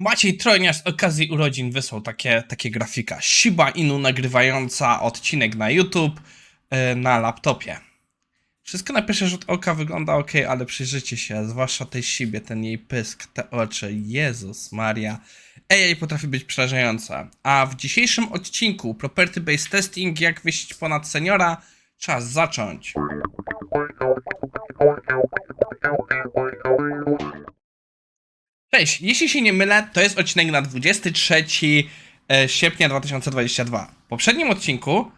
Maciej Trojnia z okazji urodzin wysłał takie, takie grafika. Shiba Inu nagrywająca odcinek na YouTube e, na laptopie. Wszystko na pierwszy rzut oka wygląda ok, ale przyjrzyjcie się, zwłaszcza tej Shibie, ten jej pysk, te oczy. Jezus Maria. AI potrafi być przerażająca. A w dzisiejszym odcinku Property Based Testing, jak wyjść ponad seniora, czas zacząć. Cześć, jeśli się nie mylę, to jest odcinek na 23 e, sierpnia 2022. W poprzednim odcinku,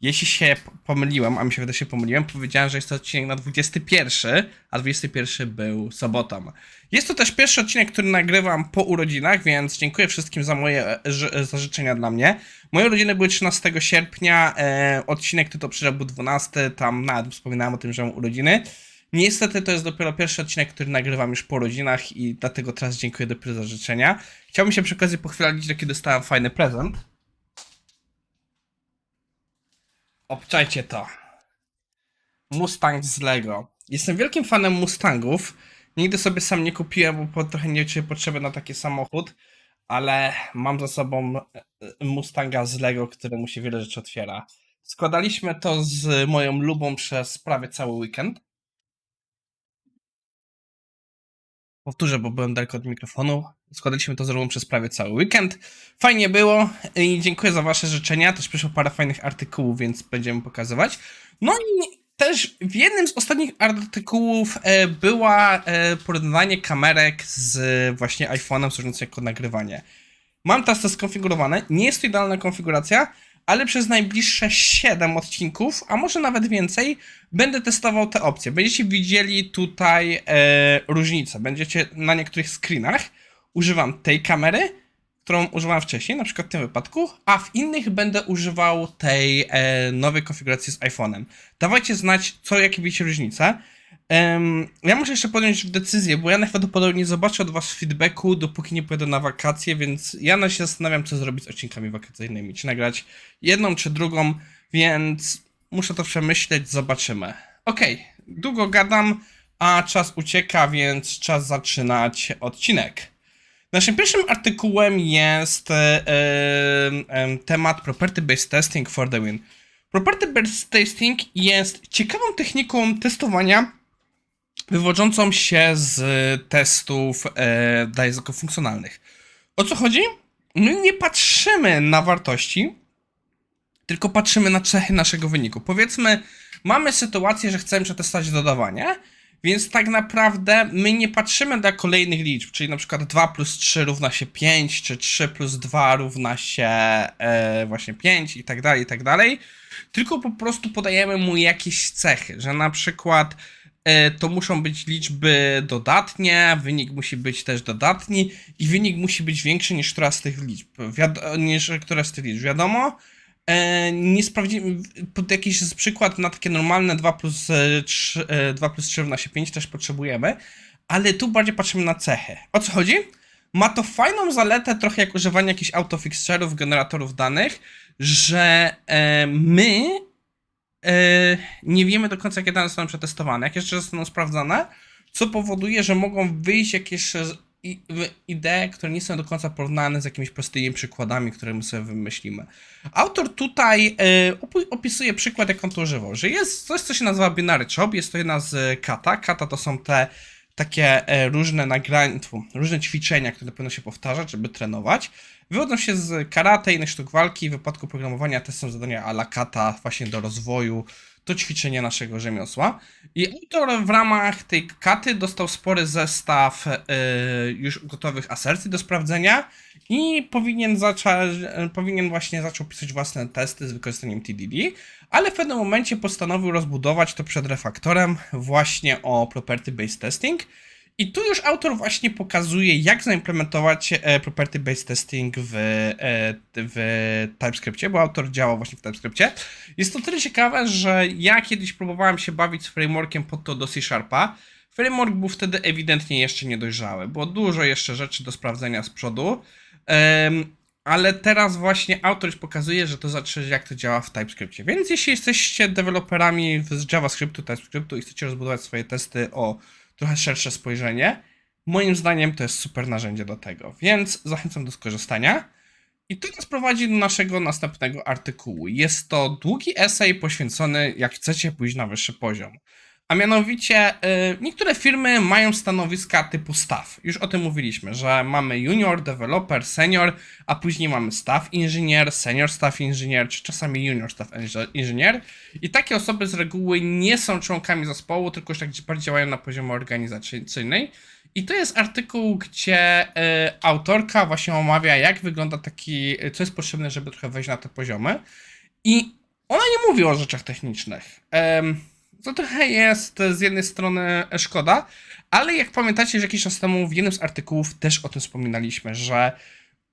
jeśli się pomyliłem, a mi się wydaje, że się pomyliłem, powiedziałem, że jest to odcinek na 21, a 21 był sobotą. Jest to też pierwszy odcinek, który nagrywam po urodzinach, więc dziękuję wszystkim za moje e, ży- za życzenia dla mnie. Moje urodziny były 13 sierpnia, e, odcinek który to był 12, tam nawet wspominałem o tym, że mam urodziny. Niestety to jest dopiero pierwszy odcinek, który nagrywam już po rodzinach i dlatego teraz dziękuję dopiero za życzenia. Chciałbym się przy okazji pochwalić, kiedy dostałem fajny prezent. Obczajcie to. Mustang z Lego. Jestem wielkim fanem Mustangów. Nigdy sobie sam nie kupiłem, bo trochę nie czuję potrzeby na taki samochód, ale mam za sobą e, e, Mustanga z Lego, który mu się wiele rzeczy otwiera. Składaliśmy to z moją lubą przez prawie cały weekend. Powtórzę, bo byłem daleko od mikrofonu. Składaliśmy to z Rolą przez prawie cały weekend. Fajnie było i dziękuję za Wasze życzenia. Też przyszło parę fajnych artykułów, więc będziemy pokazywać. No i też w jednym z ostatnich artykułów e, była e, porównywanie kamerek z właśnie iPhone'em służącym jako nagrywanie. Mam teraz to skonfigurowane. Nie jest to idealna konfiguracja, ale przez najbliższe 7 odcinków, a może nawet więcej, będę testował te opcje. Będziecie widzieli tutaj e, różnicę. Będziecie na niektórych screenach używam tej kamery, którą używałem wcześniej, na przykład w tym wypadku, a w innych będę używał tej e, nowej konfiguracji z iPhone'em. Dawajcie znać, co, jakie widzicie różnice. Em, ja muszę jeszcze podjąć decyzję, bo ja najprawdopodobniej nie zobaczę od was feedbacku, dopóki nie pojadę na wakacje, więc ja się zastanawiam, co zrobić z odcinkami wakacyjnymi. Czy nagrać jedną, czy drugą, więc muszę to przemyśleć, zobaczymy. Okej, długo gadam, a czas ucieka, więc czas zaczynać odcinek. Naszym pierwszym artykułem jest e, em, temat Property Based Testing for the Win. Property Based Testing jest ciekawą techniką testowania wywodzącą się z testów e, dla języków funkcjonalnych. O co chodzi? My nie patrzymy na wartości, tylko patrzymy na cechy naszego wyniku. Powiedzmy, mamy sytuację, że chcemy przetestować dodawanie, więc tak naprawdę my nie patrzymy dla kolejnych liczb, czyli na przykład 2 plus 3 równa się 5, czy 3 plus 2 równa się e, właśnie 5 i tak dalej, i tak dalej, tylko po prostu podajemy mu jakieś cechy, że na przykład e, to muszą być liczby dodatnie, wynik musi być też dodatni i wynik musi być większy niż która z tych liczb, niż która z tych liczb, wiadomo, E, nie sprawdzimy, pod jakiś przykład na takie normalne 2 plus, e, 3, e, 2 plus 3 równa się 5 też potrzebujemy, ale tu bardziej patrzymy na cechy. O co chodzi? Ma to fajną zaletę, trochę jak używanie jakichś autofixerów, generatorów danych, że e, my e, nie wiemy do końca, jakie dane zostaną przetestowane, jakie rzeczy zostaną sprawdzone, co powoduje, że mogą wyjść jakieś w- idee, które nie są do końca porównane z jakimiś prostymi przykładami, które my sobie wymyślimy. Autor tutaj e, opisuje przykład, jak on to używał, że jest coś, co się nazywa binary chop, jest to jedna z kata. Kata to są te takie e, różne nagrania, różne ćwiczenia, które powinno się powtarzać, żeby trenować. Wywodzą się z karate innych sztuk walki. W wypadku programowania to są zadania a la kata właśnie do rozwoju, do ćwiczenia naszego rzemiosła. I autor w ramach tej katy dostał spory zestaw e, już gotowych asercji do sprawdzenia i powinien, zacząć, powinien właśnie zaczął pisać własne testy z wykorzystaniem TDD, ale w pewnym momencie postanowił rozbudować to przed refaktorem właśnie o property based testing. I tu już autor właśnie pokazuje, jak zaimplementować e, property based testing w, e, w TypeScriptie, bo autor działał właśnie w TypeScriptie. Jest to tyle ciekawe, że ja kiedyś próbowałem się bawić z frameworkiem pod to do C Sharpa. Framework był wtedy ewidentnie jeszcze niedojrzały. Było dużo jeszcze rzeczy do sprawdzenia z przodu. Ale teraz właśnie autor już pokazuje, że to znaczy, jak to działa w TypeScriptie. Więc jeśli jesteście deweloperami z JavaScriptu, TypeScriptu i chcecie rozbudować swoje testy o trochę szersze spojrzenie, Moim zdaniem to jest super narzędzie do tego, więc zachęcam do skorzystania. I to nas prowadzi do naszego następnego artykułu. Jest to długi esej poświęcony, jak chcecie pójść na wyższy poziom. A mianowicie, y, niektóre firmy mają stanowiska typu staff. Już o tym mówiliśmy, że mamy junior, developer, senior, a później mamy staff inżynier, senior staff inżynier, czy czasami junior staff inż- inżynier. I takie osoby z reguły nie są członkami zespołu, tylko już tak bardziej działają na poziomie organizacyjnej. I to jest artykuł, gdzie y, autorka właśnie omawia, jak wygląda taki, co jest potrzebne, żeby trochę wejść na te poziomy. I ona nie mówi o rzeczach technicznych. Em, to trochę jest z jednej strony szkoda, ale jak pamiętacie, że jakiś czas temu w jednym z artykułów też o tym wspominaliśmy, że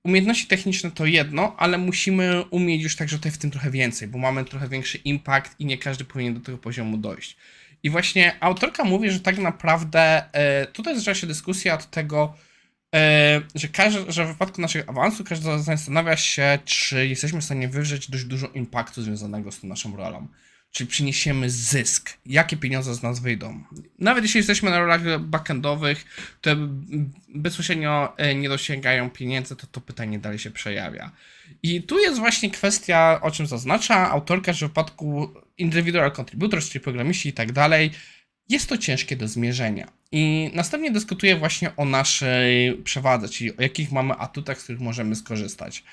umiejętności techniczne to jedno, ale musimy umieć już także tutaj w tym trochę więcej, bo mamy trochę większy impact i nie każdy powinien do tego poziomu dojść. I właśnie autorka mówi, że tak naprawdę e, tutaj zaczęła się dyskusja od tego, e, że, każdy, że w wypadku naszego awansu każdy zastanawia się, czy jesteśmy w stanie wywrzeć dość dużo impaktu związanego z tą naszą rolą. Czyli przyniesiemy zysk. Jakie pieniądze z nas wyjdą? Nawet jeśli jesteśmy na rolach backendowych, które bezpośrednio e, nie dosięgają pieniędzy, to to pytanie dalej się przejawia. I tu jest właśnie kwestia, o czym zaznacza autorka, że w wypadku individual contributors, czyli programiści i tak dalej, jest to ciężkie do zmierzenia. I następnie dyskutuje właśnie o naszej przewadze, czyli o jakich mamy atutach, z których możemy skorzystać.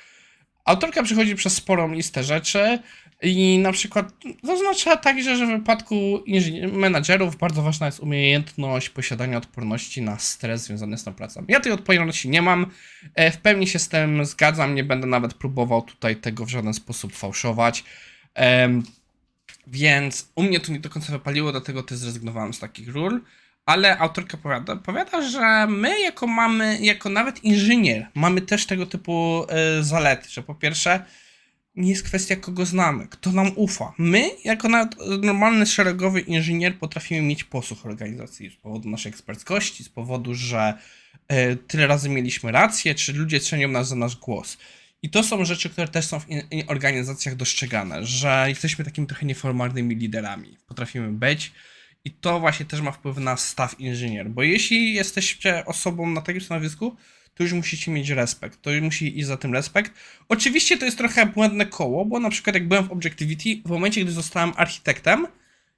Autorka przechodzi przez sporą listę rzeczy i na przykład zaznacza także, że w wypadku menadżerów bardzo ważna jest umiejętność posiadania odporności na stres związany z tą pracą. Ja tej odporności nie mam, e, w pełni się z tym zgadzam, nie będę nawet próbował tutaj tego w żaden sposób fałszować. Więc u mnie to nie do końca wypaliło, dlatego też zrezygnowałem z takich ról. Ale autorka powiada, powiada, że my jako mamy, jako nawet inżynier, mamy też tego typu e, zalety, że po pierwsze nie jest kwestia kogo znamy, kto nam ufa. My, jako nawet normalny szeregowy inżynier, potrafimy mieć posłuch organizacji z powodu naszej eksperckości, z powodu, że e, tyle razy mieliśmy rację, czy ludzie cenią nas za nasz głos. I to są rzeczy, które też są w organizacjach dostrzegane, że jesteśmy takimi trochę nieformalnymi liderami. Potrafimy być. I to właśnie też ma wpływ na staw inżynier, bo jeśli jesteście osobą na takim stanowisku, to już musicie mieć respekt, to już musi iść za tym respekt. Oczywiście to jest trochę błędne koło, bo na przykład jak byłem w Objectivity, w momencie gdy zostałem architektem,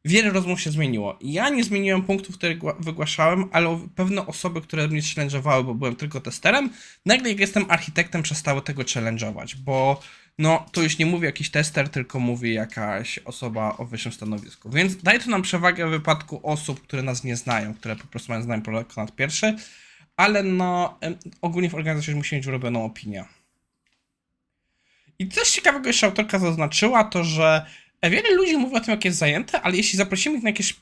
wiele rozmów się zmieniło. Ja nie zmieniłem punktów, które gła- wygłaszałem, ale pewne osoby, które mnie challenge'owały, bo byłem tylko testerem, nagle jak jestem architektem przestały tego challenge'ować, bo no to już nie mówi jakiś tester, tylko mówi jakaś osoba o wyższym stanowisku. Więc daje to nam przewagę w wypadku osób, które nas nie znają, które po prostu mają znają ponad pierwszy, ale no ogólnie w organizacji musimy mieć urobioną opinię. I coś ciekawego jeszcze autorka zaznaczyła, to że wiele ludzi mówi o tym, jak jest zajęte, ale jeśli zaprosimy ich na jakieś,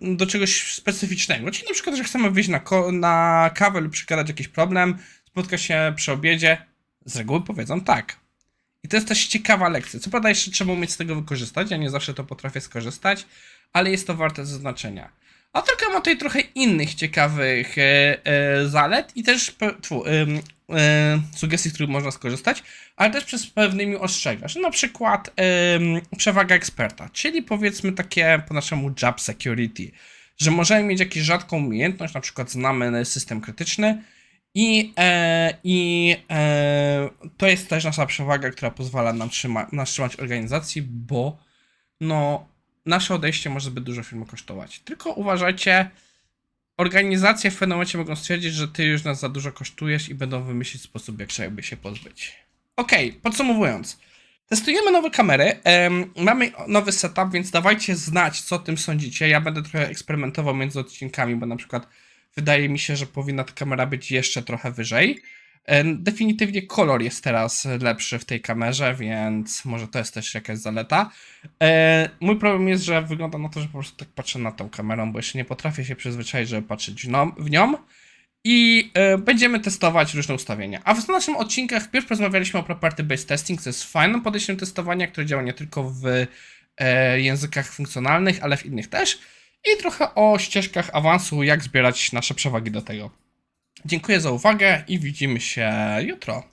do czegoś specyficznego, czyli na przykład, że chcemy wyjść na, na kawę lub przekazać jakiś problem, spotkać się przy obiedzie, z reguły powiedzą tak. I to jest też ciekawa lekcja. Co prawda jeszcze trzeba umieć z tego wykorzystać, ja nie zawsze to potrafię skorzystać, ale jest to warte zaznaczenia. Autorka ma tutaj trochę innych ciekawych e, e, zalet i też tfu, em, e, sugestii, z których można skorzystać, ale też przez pewnymi ostrzega, że na przykład em, przewaga eksperta, czyli powiedzmy takie po naszemu job security, że możemy mieć jakąś rzadką umiejętność, na przykład znamy system krytyczny i, e, i e, to jest też nasza przewaga, która pozwala nam trzyma, nas trzymać organizacji, bo no nasze odejście może zbyt dużo firmy kosztować. Tylko uważajcie, organizacje w pewnym momencie mogą stwierdzić, że ty już nas za dużo kosztujesz i będą wymyślić sposób, jak żeby się pozbyć. Okej, podsumowując. Testujemy nowe kamery, em, mamy nowy setup, więc dawajcie znać, co o tym sądzicie. Ja będę trochę eksperymentował między odcinkami, bo na przykład wydaje mi się, że powinna ta kamera być jeszcze trochę wyżej. Definitywnie kolor jest teraz lepszy w tej kamerze, więc może to jest też jakaś zaleta. E, mój problem jest, że wygląda na to, że po prostu tak patrzę na tą kamerą, bo jeszcze nie potrafię się przyzwyczaić, żeby patrzeć w nią. W nią. I e, będziemy testować różne ustawienia. A w naszym odcinkach wpierw rozmawialiśmy o property based testing, co jest fajnym podejściem testowania, które działa nie tylko w e, językach funkcjonalnych, ale w innych też. I trochę o ścieżkach awansu, jak zbierać nasze przewagi do tego. Dziękuję za uwagę i widzimy się jutro.